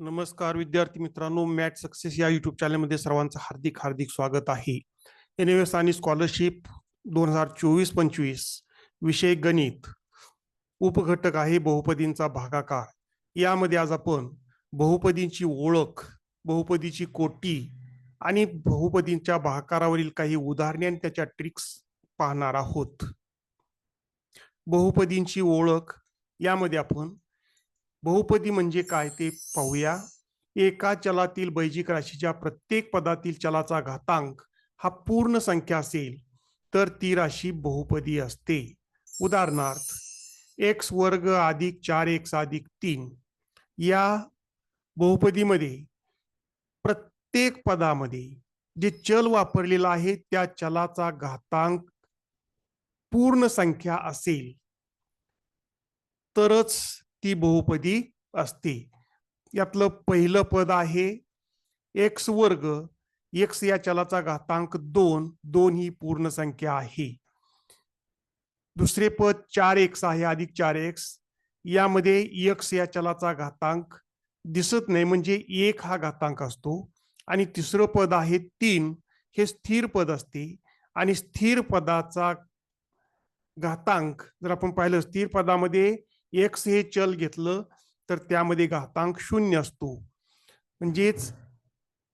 नमस्कार विद्यार्थी मित्रांनो मॅट सक्सेस या युट्यूब चॅनलमध्ये सर्वांचं हार्दिक हार्दिक स्वागत आहे. एन एस आणि स्कॉलरशिप दोन हजार चोवीस पंचवीस विषय गणित उपघटक आहे बहुपदींचा भागाकार. यामध्ये आज आपण बहुपदींची ओळख बहुपदीची कोटी आणि बहुपदींच्या भागाकारावरील काही उदाहरणे आणि त्याच्या ट्रिक्स पाहणार आहोत. बहुपदींची ओळख यामध्ये आपण बहुपदी म्हणजे काय ते पाहूया. एका चलातील बैजिक राशीच्या प्रत्येक पदातील चलाचा घातांक हा पूर्ण संख्या असेल तर ती राशी बहुपदी असते. उदाहरणार्थ एक्स वर्ग अधिक चार एक्स अधिक तीन या बहुपदीमध्ये प्रत्येक पदामध्ये जे चल वापरलेलं आहे त्या चलाचा घातांक पूर्ण संख्या असेल. तरच ती बहुपदी असते. यातलं पहिलं पद आहे एक्स वर्ग. एक्स या चलाचा घातांक दोन. दोन ही पूर्ण संख्या आहे. दुसरे पद चार एक्स आहे अधिक चार एक्स यामध्ये एक्स या चलाचा घातांक दिसत नाही म्हणजे एक हा घातांक असतो. आणि तिसरं पद आहे तीन. हे स्थिर पद असते. आणि स्थिर पदाचा घातांक जर आपण पाहिलं स्थिर पदामध्ये एक्स हे चल घेतलं तर त्यामध्ये घातांक शून्य असतो. म्हणजेच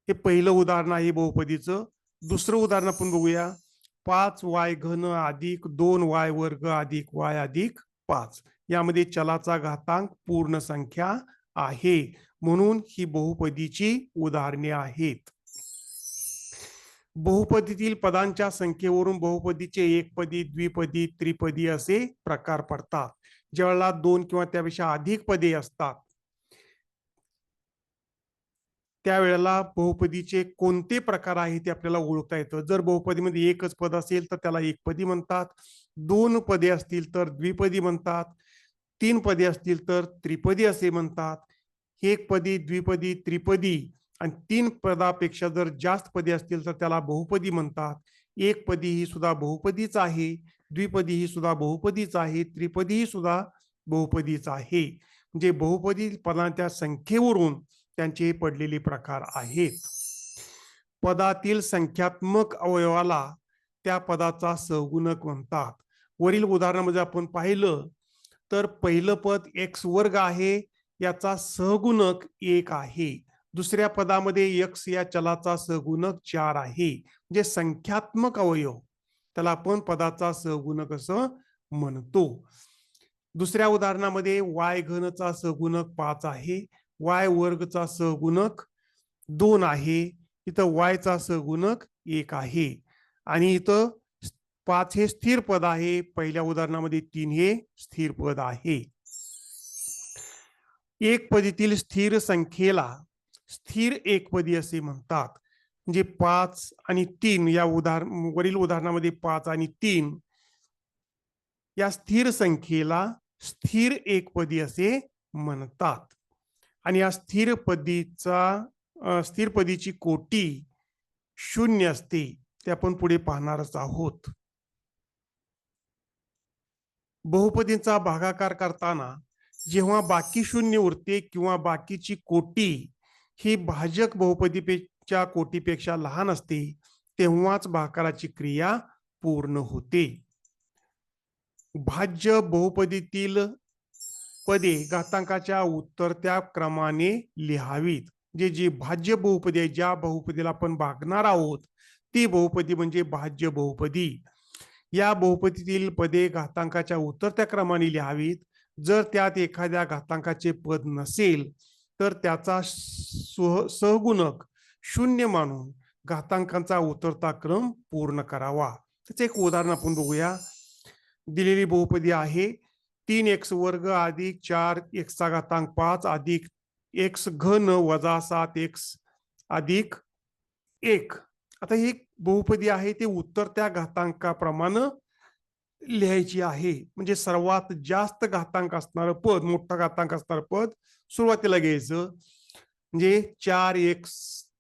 हे पहिलं उदाहरण आहे बहुपदीचं. दुसरं उदाहरण आपण बघूया. पाच वाय घन अधिक दोन वाय वर्ग अधिक वाय अधिक पाच. यामध्ये चलाचा घातांक पूर्ण संख्या आहे. म्हणून ही बहुपदीची उदाहरणे आहेत. बहुपदीतील पदांच्या संख्येवरून बहुपदीचे एकपदी द्विपदी त्रिपदी असे प्रकार पडतात. ज्यावेळेला दोन किंवा त्यापेक्षा अधिक पदे असतात त्यावेळेला बहुपदीचे कोणते प्रकार आहे ते आपल्याला ओळखता येतं. जर बहुपदीमध्ये एकच पद असेल तर त्याला एकपदी म्हणतात. दोन पदे असतील तर द्विपदी म्हणतात. तीन पदे असतील तर त्रिपदी असे म्हणतात. एक पदी द्विपदी त्रिपदी आणि तीन पदापेक्षा जर जास्त पदे असतील तर त्याला बहुपदी म्हणतात. एक पदी ही सुद्धा बहुपदीच आहे. द्विपदी ही सुद्धा बहुपदीच आहे त्रिपदी ही सुद्धा बहुपदीच आहे. म्हणजे बहुपदी पदांच्या संख्येवरून त्यांचे पडलेले प्रकार आहेत. पदातील संख्यात्मक अवयवाला त्या पदाचा सहगुणक म्हणतात. वरील उदाहरणामध्ये आपण पाहिलं तर पहिलं पद एक्स वर्ग आहे याचा सहगुणक एक आहे. दुसऱ्या पदामध्ये यक्स या चलाचा सहगुणक चार आहे. म्हणजे संख्यात्मक अवयव. त्याला आपण पदाचा सहगुणक असं म्हणतो? दुसऱ्या उदाहरणामध्ये वाय घनचा सहगुणक पाच आहे. वाय वर्गचा सहगुणक दोन आहे. इथं वायचा सहगुणक एक आहे. आणि इथं पाच हे स्थिर पद आहे. पहिल्या उदाहरणामध्ये तीन हे स्थिर पद आहे. एक पदीतील स्थिर संख्येला स्थिर एकपदी असे म्हणतात. म्हणजे पाच आणि तीन या उदाहरण वरील उदाहरणामध्ये पाच आणि तीन. या स्थिर संख्येला स्थिर एकपदी असे म्हणतात. आणि या स्थिर पदीचा स्थिर पदीची कोटी शून्य असते ते आपण पुढे पाहणारच आहोत. बहुपदींचा भागाकार करताना जेव्हा बाकी शून्य उरते किंवा बाकीची कोटी ही भाजक च्या कोटीपेक्षा लहान असते तेव्हाच भाकाराची क्रिया पूर्ण होते. भाज्य बहुपदीतील पदे घातांकाच्या उत्तरत्या क्रमाने लिहावीत. जे जी भाज्य बहुपदी आहे ज्या बहुपदीला आपण भागणार आहोत ती बहुपदी म्हणजे भाज्य बहुपदी. या बहुपदीतील पदे घातांकाच्या उतरत्या क्रमाने लिहावीत. जर त्यात एखाद्या घातांकाचे पद नसेल तर त्याचा सहगुणक शून्य मानून घातांकांचा उतरता क्रम पूर्ण करावा. त्याचं एक उदाहरण आपण बघूया. दिलेली बहुपदी आहे. तीन एक्स वर्ग अधिक चार एक्सचा घातांक पाच अधिक एक्स घन वजा सात एक्स अधिक एक. आता ही बहुपदी आहे ते उतरत्या घातांकाप्रमाणे लिहायची आहे. म्हणजे सर्वात जास्त घातांक असणारं पद मोठा घातांक असणारं पद सुरुवातीला घ्यायचं. म्हणजे चार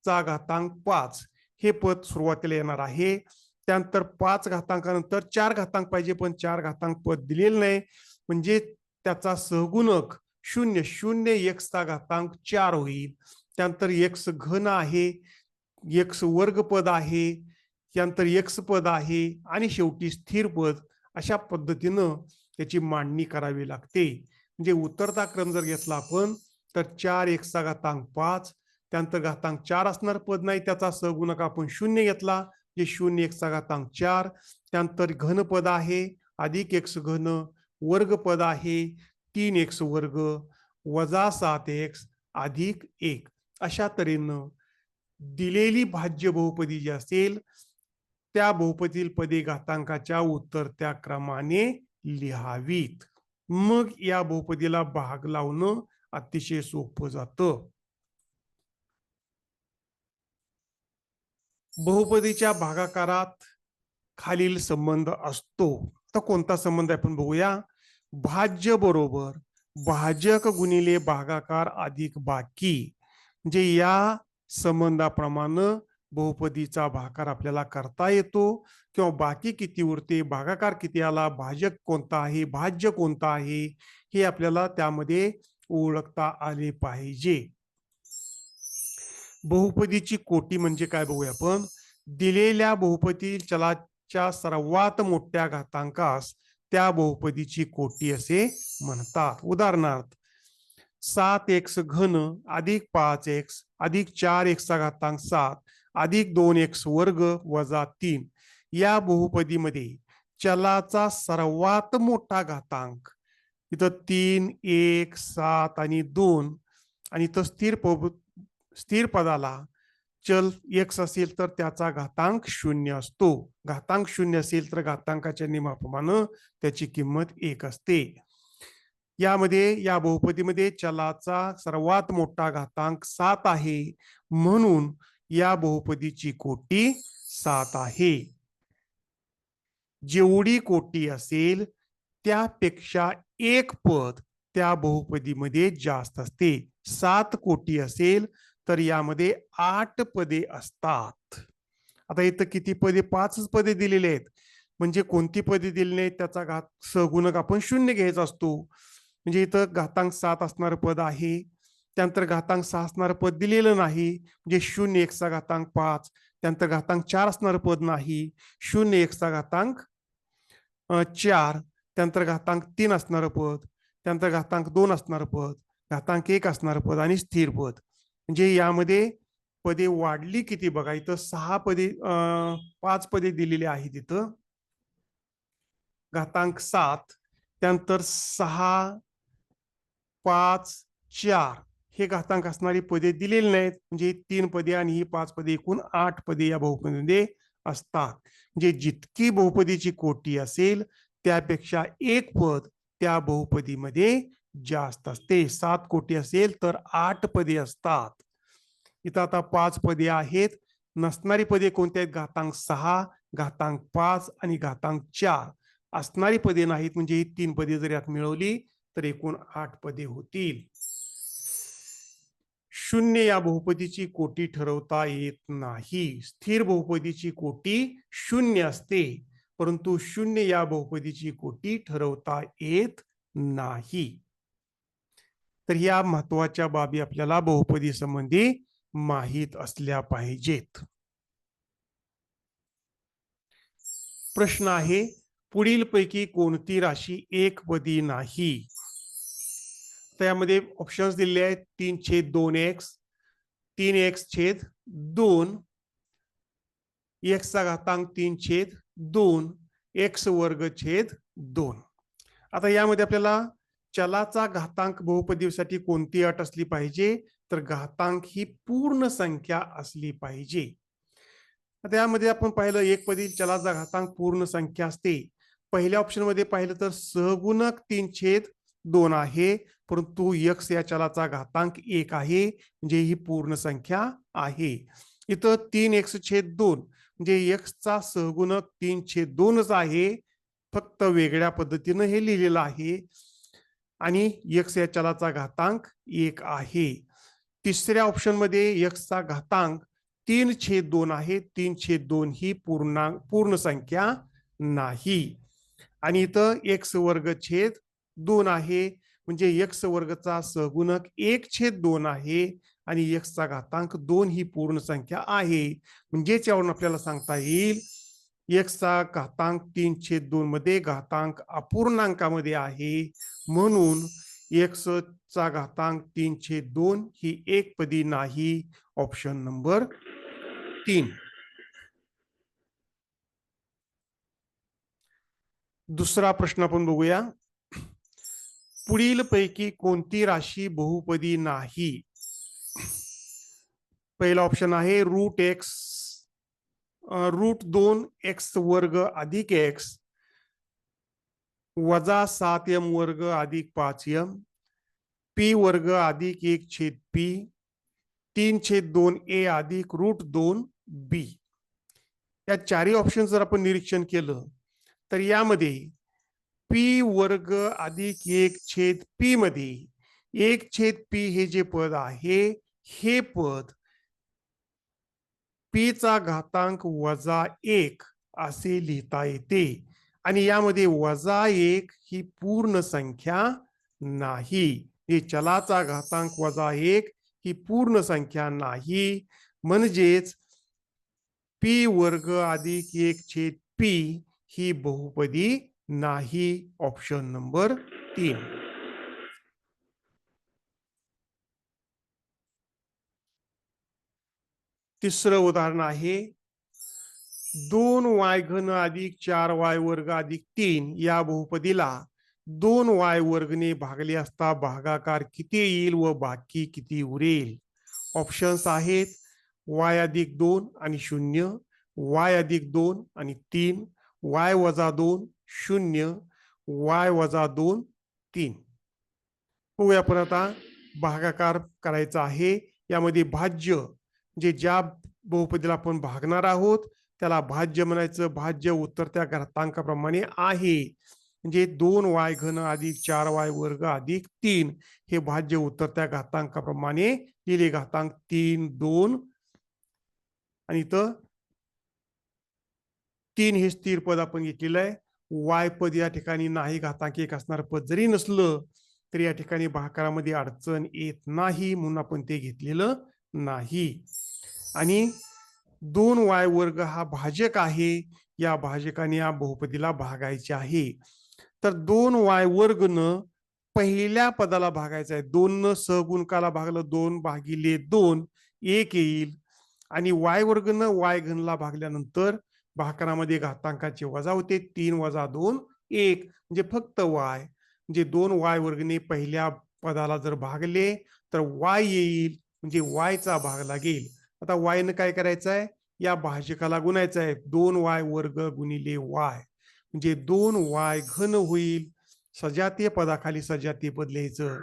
चा घातांक पाच हे पद सुरुवातीला येणार आहे. त्यानंतर पाच घातांकानंतर चार घातांक पाहिजे पण चार घातांक पद दिलेलं नाही. म्हणजे त्याचा सहगुणक शून्य शून्य एक्सचा घातांक चार होईल. त्यानंतर एक्स घन आहे एक्स वर्ग पद आहे त्यानंतर एक्स पद आहे आणि शेवटी स्थिर पद. अशा पद्धतीनं त्याची मांडणी करावी लागते. म्हणजे उतरता क्रम जर घेतला आपण तर चार एक्सचा घातांक पाच त्यानंतर घातांक चार असणार पद नाही त्याचा सहगुणक आपण शून्य घेतला. जे शून्य एकचा घातांक चार त्यानंतर घन पद आहे. अधिक एक्स घन वर्ग पद आहे. तीन एक्स वर्ग वजा सात एक्स अधिक एक. अशा तऱ्हेनं दिलेली भाज्य बहुपदी जी असेल त्या बहुपदीतील पदे घातांकाच्या उतरत्या क्रमाने लिहावीत. मग या बहुपदीला भाग लावणं अतिशय सोपं जातं. बहुपदीच्या भागाकारात खालील संबंध असतो. तर कोणता संबंध आहे आपण बघूया. भाज्य बरोबर भाजक गुणिले भागाकार अधिक बाकी. म्हणजे या संबंधाप्रमाणे बहुपदीचा भागाकार आपल्याला करता येतो. किंवा बाकी किती उरते भागाकार किती आला भाजक कोणता आहे भाज्य कोणता आहे हे आपल्याला त्यामध्ये ओळखता आले पाहिजे. बहुपदीची कोटी म्हणजे काय बघूया आपण? दिलेल्या बहुपदी चलाच्या सर्वात मोठ्या घातांकास त्या बहुपदीची कोटी असे म्हणतात. उदाहरणार्थ सात एक्स घन अधिक पाच एक्स अधिक चार एक्सचा घातांक सात अधिक दोन एक्स वर्ग वजा तीन. या बहुपदीमध्ये चलाचा सर्वात मोठा घातांक इथं तीन एक सात आणि दोन आणि इथं स्थिर स्थिर पदाला चल एक्स असेल तर त्याचा घातांक शून्य असतो. घातांक शून्य असेल तर घातांकाच्या नियमाप्रमाणे त्याची किंमत एक असते. यामध्ये या बहुपदीमध्ये चलाचा सर्वात मोठा घातांक सात आहे. म्हणून या बहुपदीची कोटी सात आहे. जेवढी कोटी असेल त्यापेक्षा एक पद त्या बहुपदीमध्ये जास्त असते. सात कोटी असेल तर यामध्ये आठ पदे असतात. आता इथं किती पदे? पाचच पदे दिलेले आहेत. म्हणजे कोणती पदे दिली नाहीत? त्याचा घात सहगुणक आपण शून्य घ्यायचा असतो. म्हणजे इथं घातांक सात असणारं पद आहे. त्यानंतर घातांक सहा असणारं पद दिलेलं नाही. म्हणजे शून्य एकचा घातांक पाच. त्यानंतर घातांक चार असणारं पद नाही. शून्य एकचा घातांक चार. त्यानंतर घातांक तीन असणारं पद. त्यानंतर घातांक दोन असणारं पद. घातांक एक असणारं पद आणि स्थिर पद. म्हणजे यामध्ये पदे वाढली किती बघा? इथं सहा पदे पाच पदे दिलेली आहेत इथं. घातांक सात त्यानंतर सहा पाच चार. हे घातांक असणारी पदे दिलेली नाहीत. म्हणजे तीन पदे आणि ही पाच पदे एकूण आठ पदे या बहुपदीमध्ये असतात. म्हणजे जितकी बहुपदीची कोटी असेल त्यापेक्षा एक पद त्या बहुपदीमध्ये जास्त असते. सात कोटी असेल तर आठ पदे असतात. इथं आता पाच पदे आहेत. नसणारी पदे कोणती आहेत? घातांक सहा घातांक पाच आणि घातांक चार. असणारी पदे नाहीत म्हणजे ही तीन पदे जर यात मिळवली तर एकूण आठ पदे होतील. शून्य या बहुपदीची कोटी ठरवता येत नाही. स्थिर बहुपदीची कोटी शून्य असते. परंतु शून्य या बहुपदीची कोटी ठरवता येत नाही. तर या महत्त्वाच्या बाबी आपल्याला बहुपदी संबंधी माहीत असल्या पाहिजेत. प्रश्न आहे पुढील पैकी कोणती राशी एकपदी नाही? त्यामध्ये ऑप्शन्स दिलेले आहेत तीन छेद दोन एक्स तीन एक्स छेद दोन एक्सचा घातांक तीन छेद दोन एक्स वर्ग छेद दोन. आता यामध्ये आपल्याला चलाचा घातांक बहुपदीसाठी कोणती अट असली पाहिजे? तर घातांक ही पूर्ण संख्या असली पाहिजे. त्यामध्ये आपण पाहिलं एक पदी चलाचा घातांक पूर्ण संख्या असते. पहिल्या ऑप्शनमध्ये पाहिलं तर सहगुणक तीन छेद दोन आहे परंतु यक्स या चलाचा घातांक एक आहे म्हणजे ही पूर्ण संख्या आहे. इथं तीन एक्स छेद दोन म्हणजे यक्सचा सहगुणक तीन छेद दोनच आहे. फक्त वेगळ्या पद्धतीनं हे लिहिलेलं आहे. आणि यक्स या चलाचा घातांक एक आहे. तिसऱ्या ऑप्शनमध्ये यक्सचा घातांक तीन छेद दोन आहे. तीन छेद दोन ही पूर्णांक पूर्ण संख्या नाही. आणि इथं एक्स वर्ग छेद दोन आहे. म्हणजे यक्स वर्गचा सहगुणक एक छेद दोन आहे. आणि यक्सचा घातांक दोन ही पूर्ण संख्या आहे. म्हणजेच यावरून आपल्याला सांगता येईल एकचा घातांक तीनशे दोन मध्ये घातांक अपूर्णांकामध्ये आहे. म्हणून एक्स चा घातांक तीनशे दोन ही एक पदी नाही. ऑप्शन नंबर तीन. दुसरा प्रश्न आपण बघूया. पुढील पैकी कोणती राशी बहुपदी नाही? पहिला ऑप्शन आहे रूट एक्स रूट दोन एक्स वर्ग अधिक एक्स वजा सात एम वर्ग अधिक पाच एम पी वर्ग अधिक एक छेद पी. तीन छेद दोन ए अधिक रूट दोन बी. या चारही ऑप्शन जर आपण निरीक्षण केलं तर यामध्ये पी वर्ग अधिक एक छेद पी मध्ये एक छेद पी हे जे पद आहे हे पद पी चा घातांक वजा एक असे लिहिता येते. आणि यामध्ये वजा एक ही पूर्ण संख्या नाही. हे चलाचा घातांक वजा एक ही पूर्ण संख्या नाही. म्हणजेच पी वर्ग अधिक एक छेद पी ही बहुपदी नाही. ऑप्शन नंबर तीन. तिसरं उदाहरण आहे. दोन वाय घन अधिक चार वाय वर्ग अधिक तीन या बहुपदीला दोन वाय वर्गने भागले असता भागाकार किती येईल व बाकी किती उरेल? ऑप्शन्स आहेत. वाय अधिक दोन आणि शून्य वाय अधिक दोन आणि तीन वाय वजा दोन शून्य वाय वजा दोन तीन. बघूया आपण आता. भागाकार करायचा आहे. यामध्ये भाज्य जे ज्या बहुपदीला आपण भागणार आहोत त्याला भाज्य म्हणायचं. भाज्य उत्तर त्या घातांकाप्रमाणे आहे. म्हणजे दोन वाय घन अधिक चार वाय वर्ग अधिक तीन हे भाज्य उत्तर त्या घातांकाप्रमाणे लिहिले. घातांक तीन दोन आणि इथं तीन हे स्थिर पद आपण घेतलेलं आहे. वाय पद या ठिकाणी नाही. घातांक एक असणार पद जरी नसलं तरी या ठिकाणी भाकारामध्ये अडचण येत नाही म्हणून आपण ते घेतलेलं नाही. आणि दोन वाय वर्ग हा भाजक आहे. या भाजकाने या बहुपदीला भागायचे आहे. तर दोन वाय वर्ग न पहिल्या पदाला भागायचं आहे. दोन न सहगुणकाला भागलं. दोन भागिले दोन एक येईल. आणि वाय वर्ग न वाय घनला भागल्यानंतर भाकरामध्ये घातांकाचे वजा होते. तीन वजा दोन एक. म्हणजे फक्त वाय. म्हणजे दोन वाय वर्गने पहिल्या पदाला जर भागले तर वाय येईल. म्हणजे वायचा भाग लागेल. आता वायनं काय करायचं आहे या भाजकाला गुणायचं आहे दोन वाय वर्ग गुणिले वाय. म्हणजे दोन वाय घन होईल. सजातीय पदाखाली सजातीय पद लिहायचं.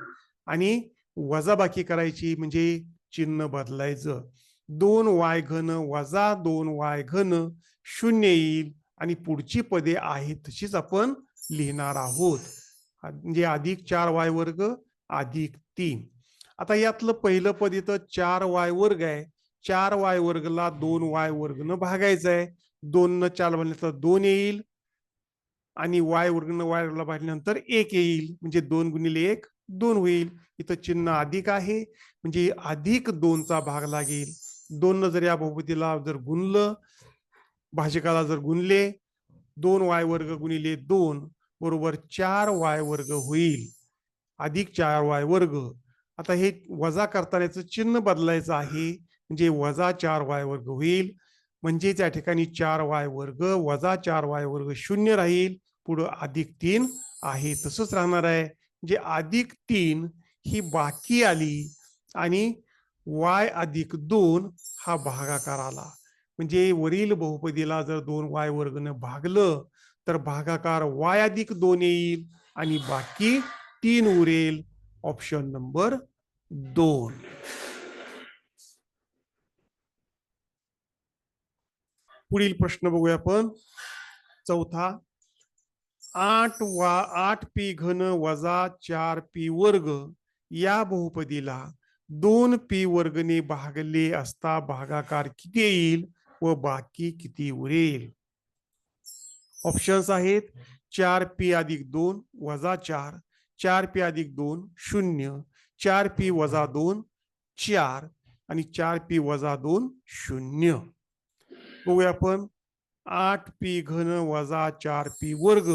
आणि वजाबाकी करायची म्हणजे चिन्ह बदलायचं. दोन वाय घन वजा दोन वाय घन शून्य येईल. आणि पुढची पदे आहेत तशीच आपण लिहिणार आहोत. म्हणजे अधिक चार वाय वर्ग अधिक तीन. आता यातलं पहिलं पद इथं चार वाय वर्ग आहे. चार वाय वर्गला दोन वाय वर्गनं भागायचं आहे दोन न चार तर दोन येईल. आणि वाय वर्गनं वाय वर्गला भागल्यानंतर एक येईल. म्हणजे दोन गुणिले एक दोन होईल. इथं चिन्ह अधिक आहे. म्हणजे अधिक दोनचा भाग लागेल. दोन जर या बहुपतीला जर गुणलं भाषिकाला जर गुणले दोन वाय वर्ग गुणिले दोन बरोबर चार वाय वर्ग होईल. अधिक चार वाय वर्ग. आता हे वजा करतानाचं चिन्ह बदलायचं आहे. म्हणजे वजा चार वाय वर्ग होईल. म्हणजे त्या ठिकाणी चार वाय वर्ग वजा चार वाय वर्ग शून्य राहील. पुढं अधिक तीन आहे तसंच राहणार आहे. म्हणजे अधिक तीन ही बाकी आली आणि वाय अधिक दोन हा भागाकार आला. म्हणजे वरील बहुपदीला जर दोन वाय वर्गनं भागलं तर भागाकार वाय अधिक दोन येईल आणि बाकी तीन उरेल. ऑप्शन नंबर दोन. पुढील प्रश्न बघूया आपण. चौथा आठ वा आठ पी घन वजा चार पी वर्ग या बहुपदीला दोन पी वर्गने भागले असता भागाकार किती येईल व बाकी किती उरेल? ऑप्शन्स आहेत चार पी अधिक दोन वजा चार चार पी अधिक दोन शून्य चार पी वजा दोन चार आणि चार पी वजा दोन शून्य. बघूया आपण. आठ पी घन वजा चार पी वर्ग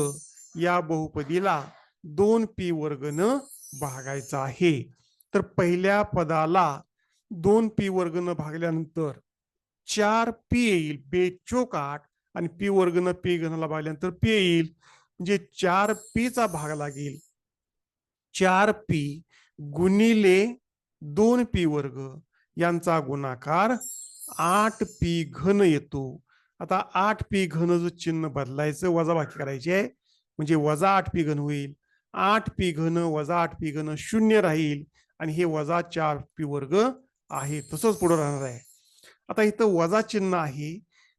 या बहुपदीला दोन पी वर्ग न भागायचा आहे. तर पहिल्या पदाला दोन पी वर्ग न भागल्यानंतर चार पी येईल बेचोक आठ आणि पी वर्ग न पी घनाला भागल्यानंतर पी येईल. म्हणजे चार पी चा भाग लागेल. चार पी गुणिले दोन पी वर्ग यांचा गुणाकार आठ पी घन येतो. आता आठ पी घन जो चिन्ह बदलायचं वजाबाकी करायची आहे म्हणजे वजा आठ पी घन होईल. आठ पी घन वजा आठ पी घन शून्य राहील आणि हे वजा चार पी वर्ग आहे. तसंच पुढे राहणार आहे. आता इथं वजा चिन्ह आहे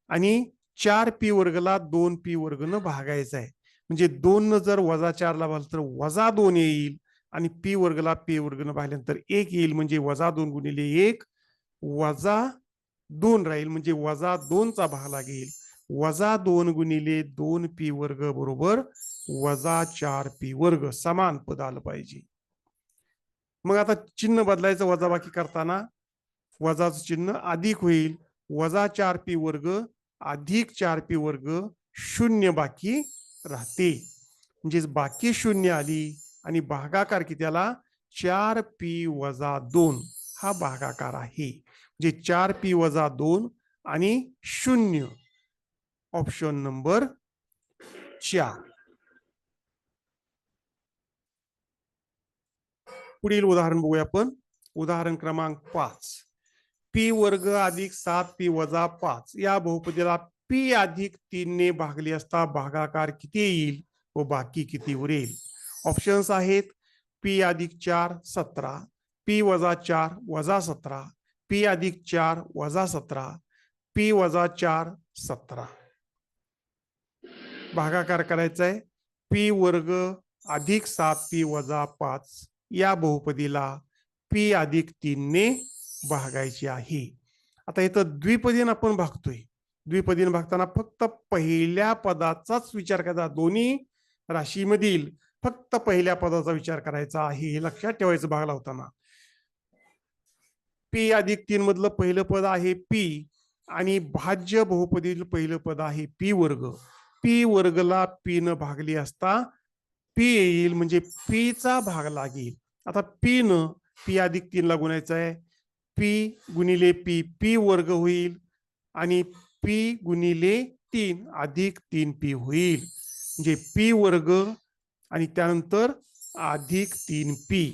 आणि चार पी वर्गला दोन पी वर्गनं भागायचं आहे. म्हणजे दोन जर वजा चारला भागलं तर वजा दोन येईल आणि पी वर्गला पी वर्गनं भागल्यानंतर एक येईल. म्हणजे वजा दोन गुणिले एक वजा दोन राहील म्हणजे वजा दोनचा भाग लागेल वजा दोन गुणिले दोन पी वर्ग बरोबर वजा चार पी वर्ग समान पद आलं पाहिजे. मग आता चिन्ह बदलायचं वजाबाकी करताना वजाचं चिन्ह अधिक होईल. वजा चार पी वर्ग अधिक चार पी वर्ग शून्य बाकी राहते. म्हणजे बाकी शून्य आली आणि भागाकार किती आला चार पी वजा दोन हा भागाकार आहे. म्हणजे चार पी वजा दोन आणि शून्य. ऑप्शन नंबर चार. पुढील उदाहरण बघूया आपण. उदाहरण क्रमांक पाच. पी वर्ग अधिक सात पी वजा पाच. या बहुपदीला पी अधिक तीन ने भागले असता भागाकार किती येईल व बाकी किती उरेल ऑप्शन्स आहेत. पी अधिक चार सतरा. पी वजा चार वजा सतरा. पी अधिक चार वजा सतरा. पी वजा चार सतरा. भागाकार करायचा आहे पी वर्ग अधिक सात पी वजा पाच. या बहुपदीला पी अधिक तीनने भागायची आहे. आता इथं द्विपदीन आपण भागतोय. द्विपदीन भागताना फक्त पहिल्या पदाचाच विचार करायचा दोन्ही राशीमधील फक्त पहिल्या पदाचा विचार करायचा आहे. हे लक्षात ठेवायचं भाग लावताना. पी अधिक तीन मधलं पहिलं पद आहे पी आणि भाज्य बहुपदील पहिलं पद आहे पी वर्ग. पी वर्गला पी न भागली असता पी येईल म्हणजे पी चा भाग लागेल. आता पी न पी अधिक तीनला गुणायचं आहे. पी गुणिले पी पी वर्ग होईल आणि पी गुणिले तीन अधिक तीन पी होईल. म्हणजे पी वर्ग आणि त्यानंतर अधिक तीन पी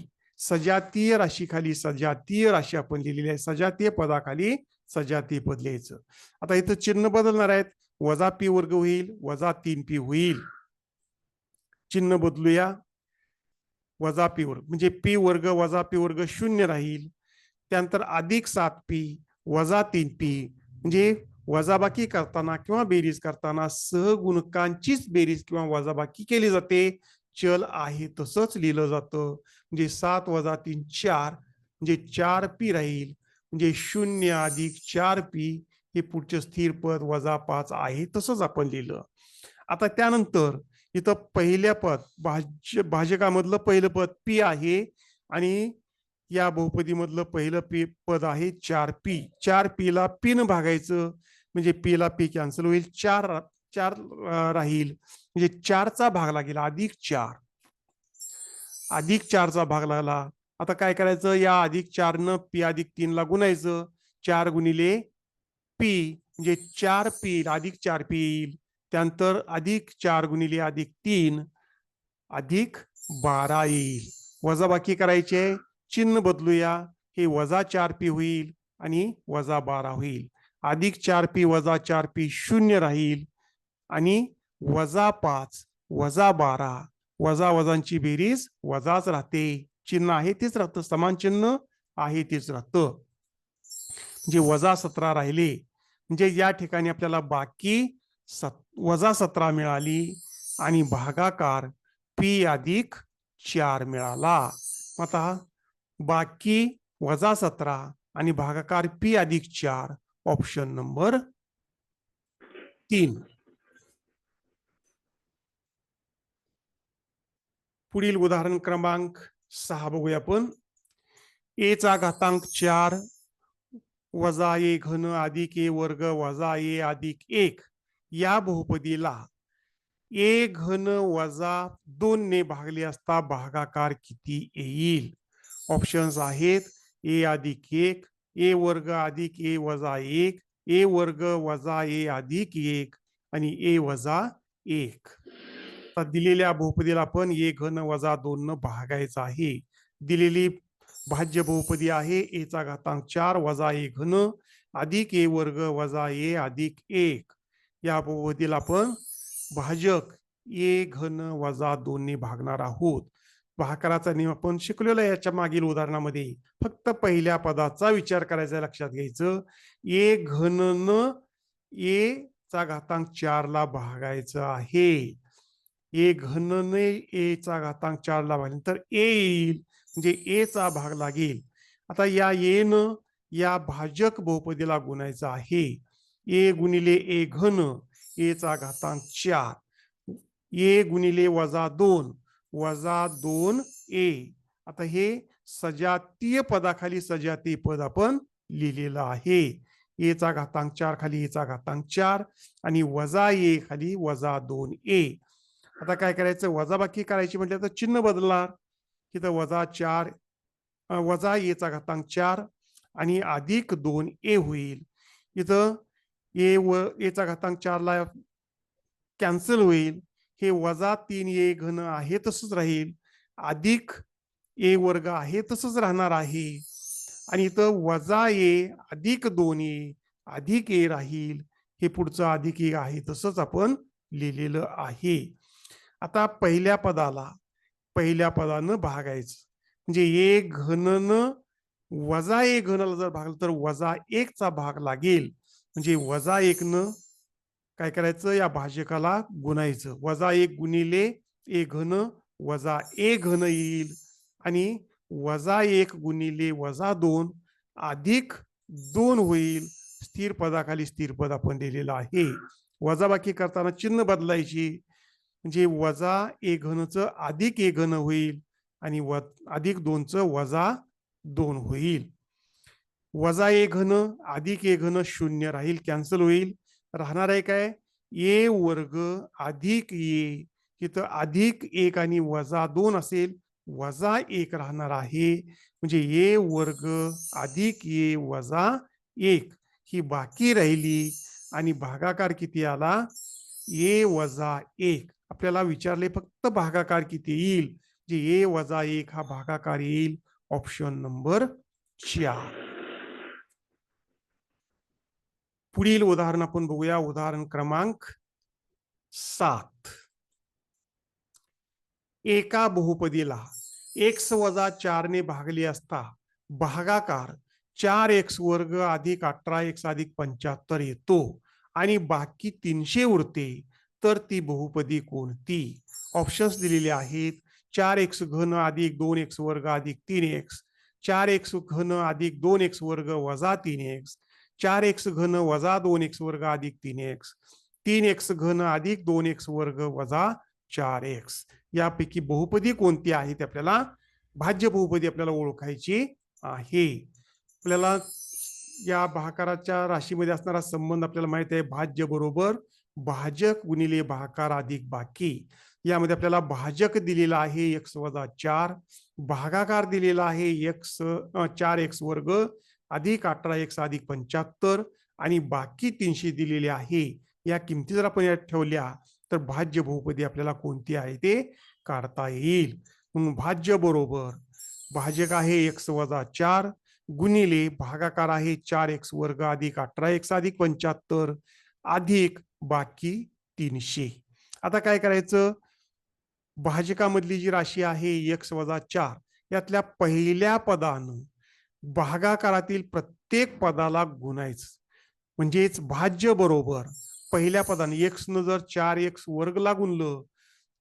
सजातीय राशीखाली सजातीय राशी आपण लिहिलेली आहे. सजातीय पदाखाली सजातीय पद लिहायचं. आता इथं चिन्ह बदलणार आहेत. वजा पी वर्ग होईल वजा तीन पी होईल. चिन्ह बदलूया. वजा पी वर्ग म्हणजे पी वर्ग वजा पी वर्ग शून्य राहील. त्यानंतर अधिक सात पी वजा तीन पी म्हणजे वजाबाकी करताना किंवा बेरीज करताना सहगुणकांचीच बेरीज किंवा वजाबाकी केली जाते. चल आहे तसंच लिहिलं जातं. म्हणजे सात वजा तीन चार म्हणजे चार पी राहील. म्हणजे शून्य अधिक चार पी हे पुढचे स्थिर पद वजा पाच आहे तसंच आपण लिहिलं. आता त्यानंतर इथं पहिल्या पद भाज्य भाजकामधलं पहिलं पद पी आहे आणि या बहुपदीमधलं पहिलं पी पद आहे चार पी. चार पी ला भागायचं. म्हणजे पी ला पी कॅन्सल होईल. चार चार राहील. म्हणजे चारचा भाग लागेल. अधिक चार. अधिक चारचा भाग लागला. आता काय करायचं? या अधिक चार न पी अधिक तीन ला गुणायचं. चार गुणिले पी. म्हणजे चार पी अधिक चार पी येईल त्यानंतर अधिक चार गुणिले अधिक तीन अधिक बारा येईल. वजाबाकी करायचे. चिन्ह बदलूया. हे वजा चार पी होईल आणि वजा बारा होईल. अधिक चार पी वजा चार पी शून्य राहील. आणि वजा पाच वजा बारा वजा वजांची बेरीज वजाच राहते. चिन्ह आहे तेच राहतं. समान चिन्ह आहे तेच राहतं. म्हणजे वजा सतरा राहिले म्हणजे या ठिकाणी आपल्याला बाकी सत वजा सतरा मिळाली आणि भागाकार पी अधिक चार मिळाला. आता बाकी वजा सतरा आणि भागाकार पी अधिक चार ऑप्शन नंबर तीन. पुढील उदाहरण क्रमांक सहा बघूया आपण. ए चा घातांक चार वजा ए घन अधिक ए वर्ग वजा ए अधिक एक. या बहुपदीला ए घन वजा दोन ने भागले असता भागाकार किती येईल? ऑप्शन्स आहेत ए अधिक एक ए वर्ग अधिक ए वजा एक ए वर्ग वजा ए अधिक एक आणि ए वजा एक. दिलेल्या बहुपदीला आपण ए घन वजा दोन न भागायचं आहे. दिलेली भाज्य बहुपदी आहे. ए चा घातांक चार वजा ए घन अधिक ए वर्ग वजा ए अधिक एक. या बहुपदीला आपण भाजक ए घन वजा दोन ने भागणार आहोत. भाकाराचा नियम आपण शिकलेलो याच्या मागील उदाहरणामध्ये. फक्त पहिल्या पदाचा विचार करायचा लक्षात घ्यायचं. ए घन न ए चा घातांक चार ला भागायचं आहे. ए घन ने ए चा घातांक चारला भागल्यानंतर ए येईल म्हणजे ए चा भाग लागेल. आता या ए न या भाजक बहुपदीला गुणायचं आहे. ए गुणिले ए घन ए चा घातांक चार. ए गुणिले वजा दोन वजा दोन ए. आता हे सजातीय पदाखाली सजातीय पद आपण लिहिलेलं आहे. ए चा घातांक चार खाली ए चा घातांक चार आणि वजा ए खाली वजा दोन ए. आता काय करायचं? वजाबाकी करायची म्हटलं तर चिन्ह बदलणार. तिथं वजा चार वजा एचा घातांक चार आणि अधिक दोन ए होईल. इथं ए व एचा घातांक चारला कॅन्सल होईल. हे वजा तीन ए घन आहे तसंच राहील. अधिक ए वर्ग आहे तसंच राहणार आहे. आणि इथं वजा ए अधिक दोन ए अधिक ए राहील. हे पुढचं अधिक ए आहे तसंच आपण लिहिलेलं आहे. आता पहिल्या पदाला पहिल्या पदानं भागायचं. म्हणजे एक घनन वजा ए घनाला जर भागलं तर वजा एकचा भाग लागेल. म्हणजे वजा एक न काय करायचं? या भाजकाला गुणायचं. वजा एक गुणिले ए घन वजा ए घन येईल. आणि वजा एक गुणिले वजा दोन अधिक दोन होईल. स्थिर पदाखाली स्थिर पद आपण दिलेलं आहे. वजाबाकी करताना चिन्ह बदलायची. म्हणजे वजा ए घनचं अधिक ए घन होईल आणि व अधिक दोनचं वजा दोन होईल. वजा ए घन अधिक ए घन शून्य राहील कॅन्सल होईल. राहणार आहे काय? ए वर्ग अधिक ए तिथं अधिक एक आणि वजा दोन असेल वजा एक राहणार आहे. म्हणजे ए वर्ग अधिक ए वजा एक ही बाकी राहिली आणि भागाकार किती आला? ए वजा एक. आपल्याला विचारले फक्त भागाकार किती येईल? जे ए वजा एक हा भागाकार येईल. ऑप्शन नंबर चार. पुढील उदाहरण आपण बघूया. उदाहरण क्रमांक सात. एका बहुपदीला एक्स वजा चारने भागली भागले असता भागाकार चार एक्स वर्ग अधिक अठरा एक्स अधिक पंच्याहत्तर येतो. आणि बाकी तीनशे उरते. तर ती बहुपदी कोणती ऑप्शन्स दिलेले आहेत. चार एक्स घन अधिक दोन एक्स वर्ग अधिक तीन एक्स चार एक्स घन अधिक दोन एक्स वर्ग वजा तीन एक्स चार एक्स घन वजा दोन एक्स वर्ग अधिक तीन एक्स तीन एक्स घन अधिक दोन एक्स वर्ग वजा चार एक्स यापैकी बहुपदी कोणती आहे ते आपल्याला भाज्य बहुपदी आपल्याला ओळखायची आहे. आपल्याला या भाकाराच्या राशीमध्ये असणारा संबंध आपल्याला माहीत आहे भाज्य बरोबर भाजक गुणिले भाकार अधिक बाकी. यामध्ये आपल्याला भाजक दिलेला आहे एक्स वजा चार भागाकार दिलेला आहे एक्स चार एक्स वर्ग अधिक अठरा एक्स अधिक पंच्याहत्तर आणि बाकी तीनशे दिलेले आहे. या किमती जर आपण यात ठेवल्या तर भाज्य बहुपदी आपल्याला कोणती आहे ते काढता येईल. म्हणून भाज्य बरोबर भाजक आहे एक्स वजा चार गुणिले भागाकार आहे चार एक्स वर्ग अधिक अठरा एक्स अधिक पंच्याहत्तर अधिक बाकी तीनशे. आता काय करायचं? भाजकामधली जी राशी आहे एक्स वजा चार यातल्या पहिल्या पदानं भागाकारातील प्रत्येक पदाला गुणायचं. म्हणजेच भाज्य बरोबर पहिल्या पदाने एक्स जर चार एक्स वर्गला गुणलं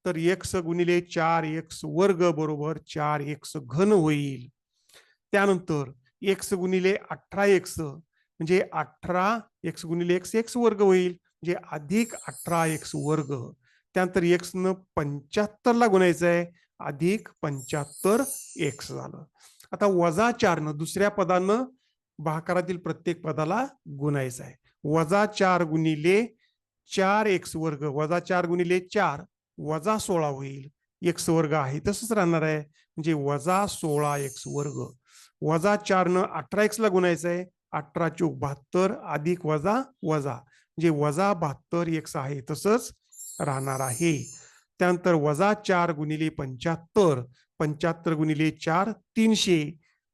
तर एक्स गुणिले चार एक्स वर्ग बरोबर चार एक्स घन होईल. त्यानंतर एक्स गुणिले अठरा एक्स म्हणजे अठरा एक्स गुणिले एक्स एक्स वर्ग होईल. म्हणजे अधिक अठरा एक्स वर्ग त्यानंतर एक्स न पंच्याहत्तर ला गुणायचं आहे अधिक पंच्याहत्तर एक्स झालं. आता वजा चारनं दुसऱ्या पदानं भाकारातील प्रत्येक पदाला गुणायचं आहे वजा चार गुणिले चार एक्स वर्ग वजा चार गुणिले चार वजा सोळा होईल. एक्स वर्ग आहे तसंच राहणार आहे. म्हणजे वजा सोळा एक्स वर्ग. वजा चारनं अठरा एक्सला गुणायचं आहे अठरा चौक बहात्तर अधिक वजा वजा. जे वजा बहात्तर एक्स आहे तसंच राहणार आहे. त्यानंतर वजा चार गुणिले पंच्याहत्तर पंच्याहत्तर गुणिले चार तीनशे.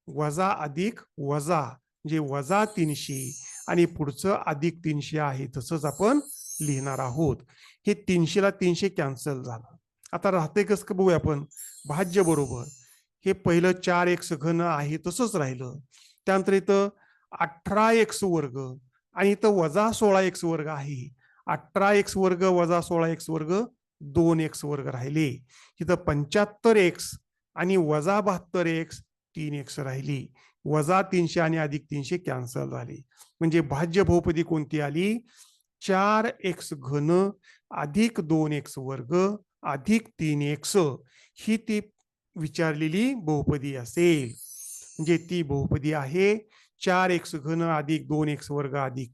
वजा अधिक वजा जे वजा तीनशे आणि पुढचं अधिक तीनशे आहे तसंच आपण लिहिणार आहोत. हे तीनशेला तीनशे कॅन्सल झालं. आता राहते कसं का बघूया आपण? भाज्य बरोबर. हे पहिलं चार एक्स घन आहे तसंच राहिलं. त्यानंतर इथं अठरा एक्स वर्ग आणि इथं वजा सोळा एक्स वर्ग आहे. अठरा एक्स वर्ग वजा सोळा एक्स वर्ग दोन एक्स वर्ग राहिले. इथं पंच्याहत्तर एक्स आणि वजा बहात्तर एक्स तीन एक्स राहिली. वजा तीनशे आणि अधिक तीनशे कॅन्सल झाले. म्हणजे भाज्य बहुपदी कोणती आली? चार एक्स घन अधिक दोन एक्स वर्ग अधिक तीन एक्स ही ती विचारलेली बहुपदी असेल. म्हणजे ती बहुपदी आहे. चार एक्स घन अधिक दोन एक्स वर्ग अधिक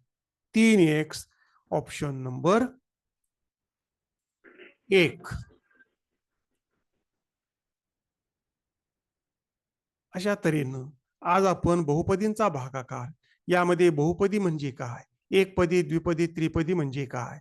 तीन एक्स ऑप्शन नंबर एक. अशा तऱ्हेनं आज आपण बहुपदींचा भागाकार यामध्ये बहुपदी म्हणजे काय? एकपदी द्विपदी त्रिपदी म्हणजे काय?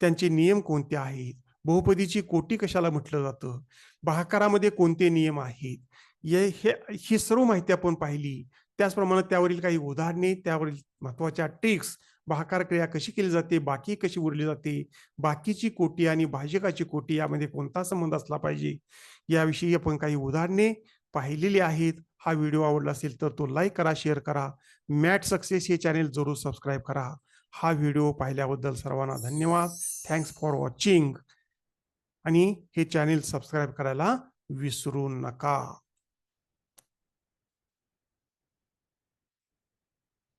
त्यांचे नियम कोणते आहेत? बहुपदीची कोटी कशाला म्हटलं जातं? भाकारामध्ये कोणते नियम आहेत? हे ही सर्व माहिती आपण पाहिली. त्याचप्रमाणे त्यावरील काही उदाहरणे त्यावरील महत्त्वाच्या ट्रिक्स भाकार क्रिया कशी केली जाते बाकी कशी उरली जाते बाकीची कोटी आणि भाजकाची कोटी यामध्ये कोणता संबंध असला पाहिजे याविषयी आपण काही उदाहरणे पाहिलेली आहेत. हा व्हिडिओ आवडला असेल तर तो लाईक करा शेअर करा. मॅट सक्सेस हे चॅनेल जरूर सबस्क्राईब करा. हा व्हिडिओ पाहिल्याबद्दल सर्वांना धन्यवाद. थँक्स फॉर वॉचिंग आणि हे चॅनेल सबस्क्राईब करायला विसरू नका.